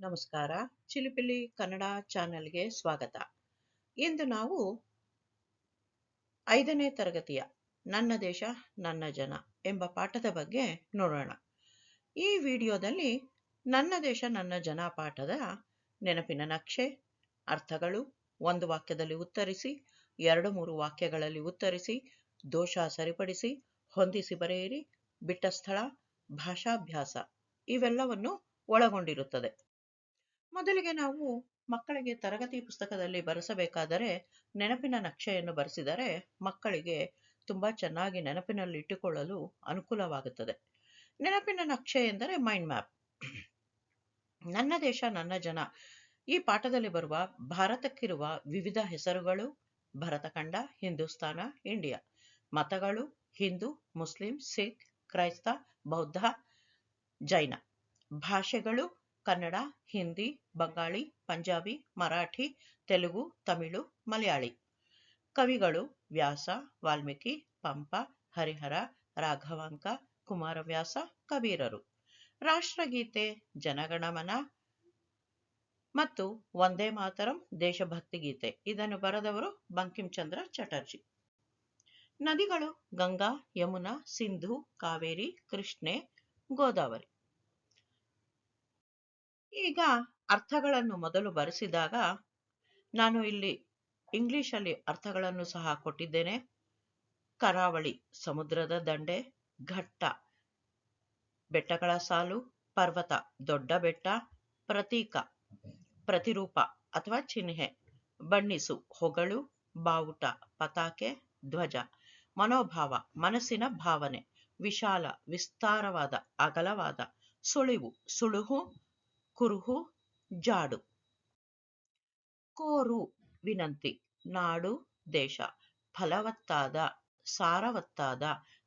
ನಮಸ್ಕಾರ. ಚಿಲಿಪಿಲಿ ಕನ್ನಡ ಚಾನೆಲ್ಗೆ ಸ್ವಾಗತ. ಇಂದು ನಾವು ಐದನೇ ತರಗತಿಯ ನನ್ನ ದೇಶ, ನನ್ನ ಜನ ಎಂಬ ಪಾಠದ ಬಗ್ಗೆ ನೋಡೋಣ. ಈ ವಿಡಿಯೋದಲ್ಲಿ ನನ್ನ ದೇಶ, ನನ್ನ ಜನ ಪಾಠದ ನೆನಪಿನ ನಕ್ಷೆ, ಅರ್ಥಗಳು ಒಂದು ವಾಕ್ಯದಲ್ಲಿ ಉತ್ತರಿಸಿ, ಎರಡು, ಮೂರು ವಾಕ್ಯಗಳಲ್ಲಿ ಉತ್ತರಿಸಿ, ದೋಷ ಸರಿಪಡಿಸಿ, ಹೊಂದಿಸಿ ಬರೆಯಿರಿ ಬಿಟ್ಟ ಸ್ಥಳ ಭಾಷಾಭ್ಯಾಸ ಇವೆಲ್ಲವನ್ನು ಒಳಗೊಂಡಿರುತ್ತದೆ. ಮೊದಲಿಗೆ ನಾವು ಮಕ್ಕಳಿಗೆ ತರಗತಿ ಪುಸ್ತಕದಲ್ಲಿ ಬರೆಸಬೇಕಾದರೆ ನೆನಪಿನ ನಕ್ಷೆಯನ್ನು ಬರೆಸಿದರೆ ಮಕ್ಕಳಿಗೆ ತುಂಬಾ ಚೆನ್ನಾಗಿ ನೆನಪಿನಲ್ಲಿ ಇಟ್ಟುಕೊಳ್ಳಲು ಅನುಕೂಲವಾಗುತ್ತದೆ. ನೆನಪಿನ ನಕ್ಷೆ ಎಂದರೆ ಮೈಂಡ್ ಮ್ಯಾಪ್ ನನ್ನ ದೇಶ, ನನ್ನ ಜನ. ಈ ಪಾಠದಲ್ಲಿ ಬರುವ ಭಾರತಕ್ಕಿರುವ ವಿವಿಧ ಹೆಸರುಗಳು ಭರತಖಂಡ, ಹಿಂದೂಸ್ತಾನ, ಇಂಡಿಯಾ. ಮತಗಳು ಹಿಂದೂ, ಮುಸ್ಲಿಂ, ಸಿಖ್, ಕ್ರೈಸ್ತ, ಬೌದ್ಧ, ಜೈನ. ಭಾಷೆಗಳು ಕನ್ನಡ, ಹಿಂದಿ, ಬಂಗಾಳಿ, ಪಂಜಾಬಿ, ಮರಾಠಿ, ತೆಲುಗು, ತಮಿಳು, ಮಲಯಾಳಿ. ಕವಿಗಳು ವ್ಯಾಸ, ವಾಲ್ಮೀಕಿ, ಪಂಪ, ಹರಿಹರ, ರಾಘವಾಂಕ, ಕುಮಾರವ್ಯಾಸ, ಕಬೀರರು. ರಾಷ್ಟ್ರಗೀತೆ, ಜನಗಣಮನ ಮತ್ತು ವಂದೇ ಮಾತರಂ ದೇಶಭಕ್ತಿ ಗೀತೆ. ಇದನ್ನು ಬರೆದವರು ಬಂಕಿಂಚಂದ್ರ ಚಟರ್ಜಿ. ನದಿಗಳು ಗಂಗಾ, ಯಮುನಾ, ಸಿಂಧು, ಕಾವೇರಿ, ಕೃಷ್ಣೆ, ಗೋದಾವರಿ. ಈಗ ಅರ್ಥಗಳನ್ನು ಮೊದಲು ಬರೆಸಿದಾಗ ನಾನು ಇಲ್ಲಿ ಇಂಗ್ಲಿಷಲ್ಲಿ ಅರ್ಥಗಳನ್ನು ಸಹ ಕೊಟ್ಟಿದ್ದೇನೆ. ಕರಾವಳಿ, ಸಮುದ್ರದ ದಂಡೆ, ಘಟ್ಟ, ಬೆಟ್ಟಗಳ ಸಾಲು, ಪರ್ವತ, ದೊಡ್ಡ ಬೆಟ್ಟ, ಪ್ರತೀಕ, ಪ್ರತಿರೂಪ ಅಥವಾ ಚಿಹ್ನೆ, ಬಣ್ಣಿಸು, ಹೊಗಳು, ಬಾವುಟ, ಪತಾಕೆ, ಧ್ವಜ, ಮನೋಭಾವ, ಮನಸ್ಸಿನ ಭಾವನೆ, ವಿಶಾಲ, ವಿಸ್ತಾರವಾದ, ಅಗಲವಾದ, ಸುಳಿವು, ಸುಳುಹು ಕುರುಹು, ಜಾಡು. ಕೋರು, ವಿನಂತಿ. ನಾಡು, ದೇಶ. ಫಲವತ್ತಾದ, ಸಾರವತ್ತಾದ,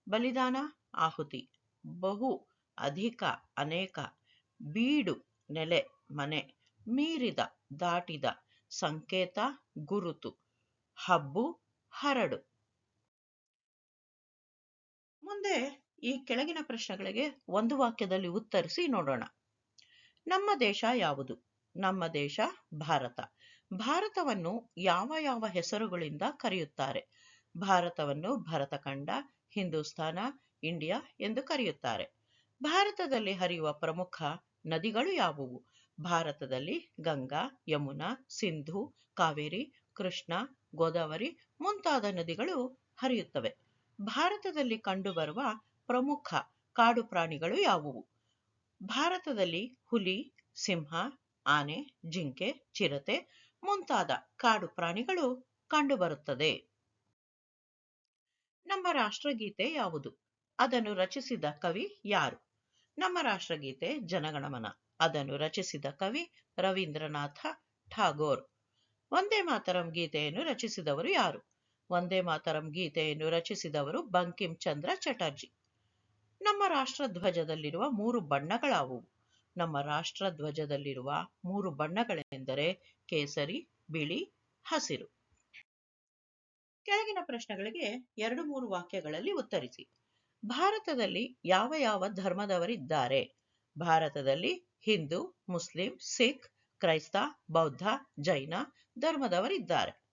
ಬಲಿದಾನ, ಆಹುತಿ. ಬಹು, ಅಧಿಕ, ಅನೇಕ. ಬೀಡು, ನೆಲೆ, ಮನೆ. ಮೀರಿದ, ದಾಟಿದ, ಸಂಕೇತ, ಗುರುತು. ಹಬ್ಬು, ಹರಡು. ಮುಂದೆ ಈ ಕೆಳಗಿನ ಪ್ರಶ್ನೆಗಳಿಗೆ ಒಂದು ವಾಕ್ಯದಲ್ಲಿ ಉತ್ತರಿಸಿ ನೋಡೋಣ. ನಮ್ಮ ದೇಶ ಯಾವುದು? ನಮ್ಮ ದೇಶ ಭಾರತ. ಭಾರತವನ್ನು ಯಾವ ಯಾವ ಹೆಸರುಗಳಿಂದ ಕರೆಯುತ್ತಾರೆ? ಭಾರತವನ್ನು ಭರತಖಂಡ ಹಿಂದೂಸ್ತಾನ ಇಂಡಿಯಾ ಎಂದು ಕರೆಯುತ್ತಾರೆ. ಭಾರತದಲ್ಲಿ ಹರಿಯುವ ಪ್ರಮುಖ ನದಿಗಳು ಯಾವುವು? ಭಾರತದಲ್ಲಿ ಗಂಗಾ, ಯಮುನಾ, ಸಿಂಧು, ಕಾವೇರಿ, ಕೃಷ್ಣ, ಗೋದಾವರಿ ಮುಂತಾದ ನದಿಗಳು ಹರಿಯುತ್ತವೆ. ಭಾರತದಲ್ಲಿ ಕಂಡುಬರುವ ಪ್ರಮುಖ ಕಾಡು ಪ್ರಾಣಿಗಳು ಯಾವುವು? ಭಾರತದಲ್ಲಿ ಹುಲಿ, ಸಿಂಹ, ಆನೆ, ಜಿಂಕೆ, ಚಿರತೆ ಮುಂತಾದ ಕಾಡು ಪ್ರಾಣಿಗಳು ಕಂಡುಬರುತ್ತದೆ. ನಮ್ಮ ರಾಷ್ಟ್ರಗೀತೆ ಯಾವುದು? ಅದನ್ನು ರಚಿಸಿದ ಕವಿ ಯಾರು? ನಮ್ಮ ರಾಷ್ಟ್ರಗೀತೆ ಜನಗಣಮನ. ಅದನ್ನು ರಚಿಸಿದ ಕವಿ ರವೀಂದ್ರನಾಥ ಠಾಗೋರ್. ವಂದೇ ಮಾತರಂ ಗೀತೆಯನ್ನು ರಚಿಸಿದವರು ಯಾರು? ವಂದೇ ಮಾತರಂ ಗೀತೆಯನ್ನು ರಚಿಸಿದವರು ಬಂಕಿಂ ಚಂದ್ರ ಚಟರ್ಜಿ. ನಮ್ಮ ರಾಷ್ಟ್ರಧ್ವಜದಲ್ಲಿರುವ ಮೂರು ಬಣ್ಣಗಳಾವುವು ನಮ್ಮ ರಾಷ್ಟ್ರಧ್ವಜದಲ್ಲಿರುವ ಮೂರು ಬಣ್ಣಗಳೆಂದರೆ ಕೇಸರಿ, ಬಿಳಿ, ಹಸಿರು. ಕೆಳಗಿನ ಪ್ರಶ್ನೆಗಳಿಗೆ ಎರಡು ಮೂರು ವಾಕ್ಯಗಳಲ್ಲಿ ಉತ್ತರಿಸಿ. ಭಾರತದಲ್ಲಿ ಯಾವ ಯಾವ ಧರ್ಮದವರಿದ್ದಾರೆ? ಭಾರತದಲ್ಲಿ ಹಿಂದೂ, ಮುಸ್ಲಿಂ, ಸಿಖ್, ಕ್ರೈಸ್ತ, ಬೌದ್ಧ, ಜೈನ ಧರ್ಮದವರಿದ್ದಾರೆ.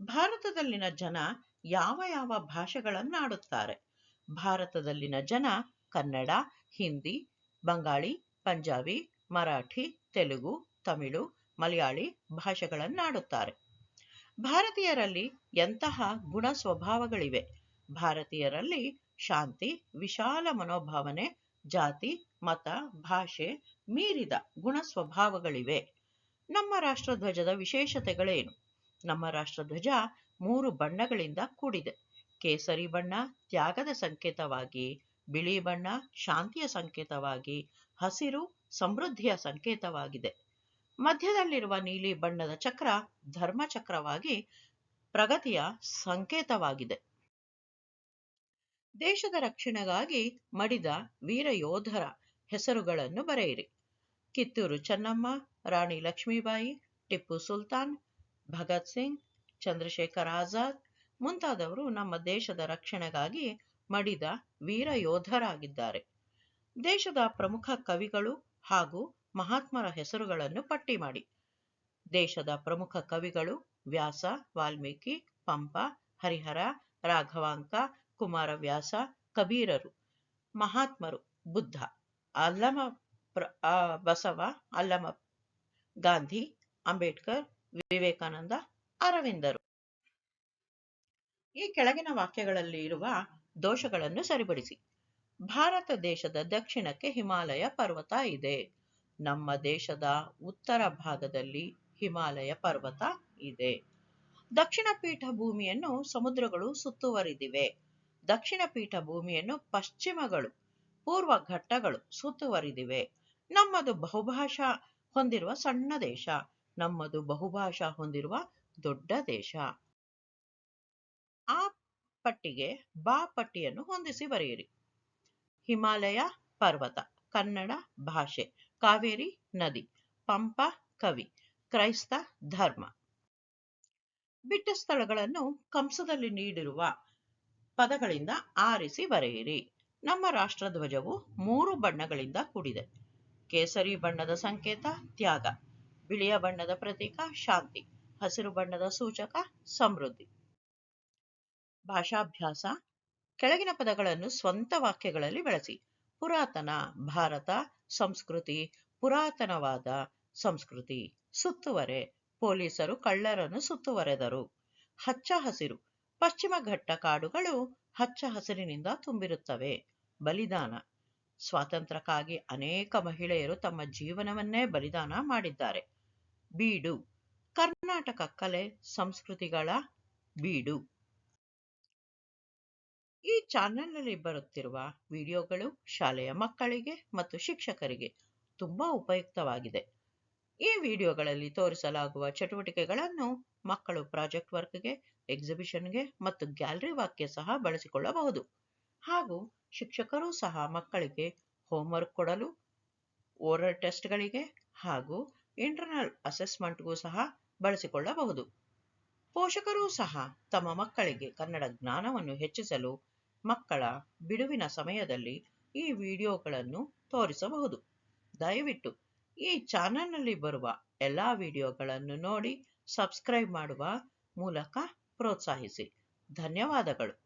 ಭಾರತದಲ್ಲಿನ ಜನ ಯಾವ ಯಾವ ಭಾಷೆಗಳನ್ನಾಡುತ್ತಾರೆ? ಭಾರತದಲ್ಲಿನ ಜನ ಕನ್ನಡ, ಹಿಂದಿ, ಬಂಗಾಳಿ, ಪಂಜಾಬಿ, ಮರಾಠಿ, ತೆಲುಗು, ತಮಿಳು, ಮಲಯಾಳಿ ಭಾಷೆಗಳನ್ನಾಡುತ್ತಾರೆ. ಭಾರತೀಯರಲ್ಲಿ ಎಂತಹ ಗುಣ ಸ್ವಭಾವಗಳಿವೆ? ಭಾರತೀಯರಲ್ಲಿ ಶಾಂತಿ, ವಿಶಾಲ ಮನೋಭಾವನೆ, ಜಾತಿ, ಮತ, ಭಾಷೆ ಮೀರಿದ ಗುಣ ಸ್ವಭಾವಗಳಿವೆ. ನಮ್ಮ ರಾಷ್ಟ್ರಧ್ವಜದ ವಿಶೇಷತೆಗಳೇನು? ನಮ್ಮ ರಾಷ್ಟ್ರಧ್ವಜ ಮೂರು ಬಣ್ಣಗಳಿಂದ ಕೂಡಿದೆ. ಕೇಸರಿ ಬಣ್ಣ ತ್ಯಾಗದ ಸಂಕೇತವಾಗಿ, ಬಿಳಿ ಬಣ್ಣ ಶಾಂತಿಯ ಸಂಕೇತವಾಗಿ, ಹಸಿರು ಸಮೃದ್ಧಿಯ ಸಂಕೇತವಾಗಿದೆ. ಮಧ್ಯದಲ್ಲಿರುವ ನೀಲಿ ಬಣ್ಣದ ಚಕ್ರ ಧರ್ಮ ಚಕ್ರವಾಗಿ ಪ್ರಗತಿಯ ಸಂಕೇತವಾಗಿದೆ. ದೇಶದ ರಕ್ಷಣೆಗಾಗಿ ಮಡಿದ ವೀರ ಯೋಧರ ಹೆಸರುಗಳನ್ನು ಬರೆಯಿರಿ. ಕಿತ್ತೂರು ಚೆನ್ನಮ್ಮ, ರಾಣಿ ಲಕ್ಷ್ಮೀಬಾಯಿ, ಟಿಪ್ಪು ಸುಲ್ತಾನ್, ಭಗತ್ ಸಿಂಗ್, ಚಂದ್ರಶೇಖರ್ ಆಜಾದ್ ಮುಂತಾದವರು ನಮ್ಮ ದೇಶದ ರಕ್ಷಣೆಗಾಗಿ ಮಡಿದ ವೀರ ಯೋಧರಾಗಿದ್ದಾರೆ. ದೇಶದ ಪ್ರಮುಖ ಕವಿಗಳು ಹಾಗೂ ಮಹಾತ್ಮರ ಹೆಸರುಗಳನ್ನು ಪಟ್ಟಿ ಮಾಡಿ. ದೇಶದ ಪ್ರಮುಖ ಕವಿಗಳು ವ್ಯಾಸ, ವಾಲ್ಮೀಕಿ, ಪಂಪ, ಹರಿಹರ, ರಾಘವಾಂಕ, ಕುಮಾರವ್ಯಾಸ, ಕಬೀರರು. ಮಹಾತ್ಮರು ಬುದ್ಧ, ಅಲ್ಲಮ ಬಸವ, ಅಲ್ಲಮ, ಗಾಂಧಿ, ಅಂಬೇಡ್ಕರ್, ವಿವೇಕಾನಂದ, ಅರವಿಂದರು. ಈ ಕೆಳಗಿನ ವಾಕ್ಯಗಳಲ್ಲಿ ಇರುವ ದೋಷಗಳನ್ನು ಸರಿಪಡಿಸಿ. ಭಾರತ ದೇಶದ ದಕ್ಷಿಣಕ್ಕೆ ಹಿಮಾಲಯ ಪರ್ವತ ಇದೆ. ನಮ್ಮ ದೇಶದ ಉತ್ತರ ಭಾಗದಲ್ಲಿ ಹಿಮಾಲಯ ಪರ್ವತ ಇದೆ. ದಕ್ಷಿಣ ಪೀಠ ಭೂಮಿಯನ್ನು ಸಮುದ್ರಗಳು ಸುತ್ತುವರಿದಿವೆ. ದಕ್ಷಿಣ ಪೀಠ ಭೂಮಿಯನ್ನು ಪಶ್ಚಿಮಗಳು, ಪೂರ್ವ ಘಟ್ಟಗಳು ಸುತ್ತುವರಿದಿವೆ. ನಮ್ಮದು ಬಹುಭಾಷಾ ಹೊಂದಿರುವ ಸಣ್ಣ ದೇಶ, ನಮ್ಮದು ಬಹುಭಾಷಾ ಹೊಂದಿರುವ ದೊಡ್ಡ ದೇಶ. ಆ ಪಟ್ಟಿಗೆ ಬಾ ಪಟ್ಟಿಯನ್ನು ಹೊಂದಿಸಿ ಬರೆಯಿರಿ. ಹಿಮಾಲಯ ಪರ್ವತ, ಕನ್ನಡ ಭಾಷೆ, ಕಾವೇರಿ ನದಿ, ಪಂಪ ಕವಿ, ಕ್ರೈಸ್ತ ಧರ್ಮ. ಬಿಟ್ಟ ಸ್ಥಳಗಳನ್ನು ಕಂಸದಲ್ಲಿ ನೀಡಿರುವ ಪದಗಳಿಂದ ಆರಿಸಿ ಬರೆಯಿರಿ. ನಮ್ಮ ರಾಷ್ಟ್ರಧ್ವಜವು ಮೂರು ಬಣ್ಣಗಳಿಂದ ಕೂಡಿದೆ. ಕೇಸರಿ ಬಣ್ಣದ ಸಂಕೇತ, ತ್ಯಾಗ. ಬಿಳಿಯ ಬಣ್ಣದ ಪ್ರತೀಕ, ಶಾಂತಿ. ಹಸಿರು ಬಣ್ಣದ ಸೂಚಕ, ಸಮೃದ್ಧಿ. ಭಾಷಾಭ್ಯಾಸ, ಕೆಳಗಿನ ಪದಗಳನ್ನು ಸ್ವಂತ ವಾಕ್ಯಗಳಲ್ಲಿ ಬಳಸಿ. ಪುರಾತನ ಭಾರತ ಸಂಸ್ಕೃತಿ, ಪುರಾತನವಾದ ಸಂಸ್ಕೃತಿ. ಸುತ್ತುವರೆ, ಪೊಲೀಸರು ಕಳ್ಳರನ್ನು ಸುತ್ತುವರೆದರು. ಹಚ್ಚ ಹಸಿರು, ಪಶ್ಚಿಮ ಘಟ್ಟ ಕಾಡುಗಳು ಹಚ್ಚ ಹಸಿರಿನಿಂದ ತುಂಬಿರುತ್ತವೆ. ಬಲಿದಾನ, ಸ್ವಾತಂತ್ರ್ಯಕ್ಕಾಗಿ ಅನೇಕ ಮಹಿಳೆಯರು ತಮ್ಮ ಜೀವನವನ್ನೇ ಬಲಿದಾನ ಮಾಡಿದ್ದಾರೆ. ಬೀಡು, ಕರ್ನಾಟಕ ಕಲೆ, ಸಂಸ್ಕೃತಿಗಳ ಬೀಡು. ಈ ಚಾನೆಲ್ನಲ್ಲಿ ಬರುತ್ತಿರುವ ವಿಡಿಯೋಗಳು ಶಾಲೆಯ ಮಕ್ಕಳಿಗೆ ಮತ್ತು ಶಿಕ್ಷಕರಿಗೆ ತುಂಬಾ ಉಪಯುಕ್ತವಾಗಿದೆ. ಈ ವಿಡಿಯೋಗಳಲ್ಲಿ ತೋರಿಸಲಾಗುವ ಚಟುವಟಿಕೆಗಳನ್ನು ಮಕ್ಕಳು ಪ್ರಾಜೆಕ್ಟ್ ವರ್ಕ್ಗೆ, ಎಕ್ಸಿಬಿಷನ್ಗೆ ಮತ್ತು ಗ್ಯಾಲರಿ ವಾಕ್ಯ ಸಹ ಬಳಸಿಕೊಳ್ಳಬಹುದು. ಹಾಗೂ ಶಿಕ್ಷಕರು ಸಹ ಮಕ್ಕಳಿಗೆ ಹೋಮ್ವರ್ಕ್ ಕೊಡಲು, ಓರಲ್ ಟೆಸ್ಟ್ಗಳಿಗೆ ಹಾಗೂ ಇಂಟರ್ನಲ್ ಅಸೆಸ್ಮೆಂಟ್ಗೂ ಸಹ ಬಳಸಿಕೊಳ್ಳಬಹುದು. ಪೋಷಕರೂ ಸಹ ತಮ್ಮ ಮಕ್ಕಳಿಗೆ ಕನ್ನಡ ಜ್ಞಾನವನ್ನು ಹೆಚ್ಚಿಸಲು ಮಕ್ಕಳ ಬಿಡುವಿನ ಸಮಯದಲ್ಲಿ ಈ ವಿಡಿಯೋಗಳನ್ನು ತೋರಿಸಬಹುದು. ದಯವಿಟ್ಟು ಈ ಚಾನಲ್ನಲ್ಲಿ ಬರುವ ಎಲ್ಲ ವಿಡಿಯೋಗಳನ್ನು ನೋಡಿ, ಸಬ್ಸ್ಕ್ರೈಬ್ ಮಾಡುವ ಮೂಲಕ ಪ್ರೋತ್ಸಾಹಿಸಿ. ಧನ್ಯವಾದಗಳು.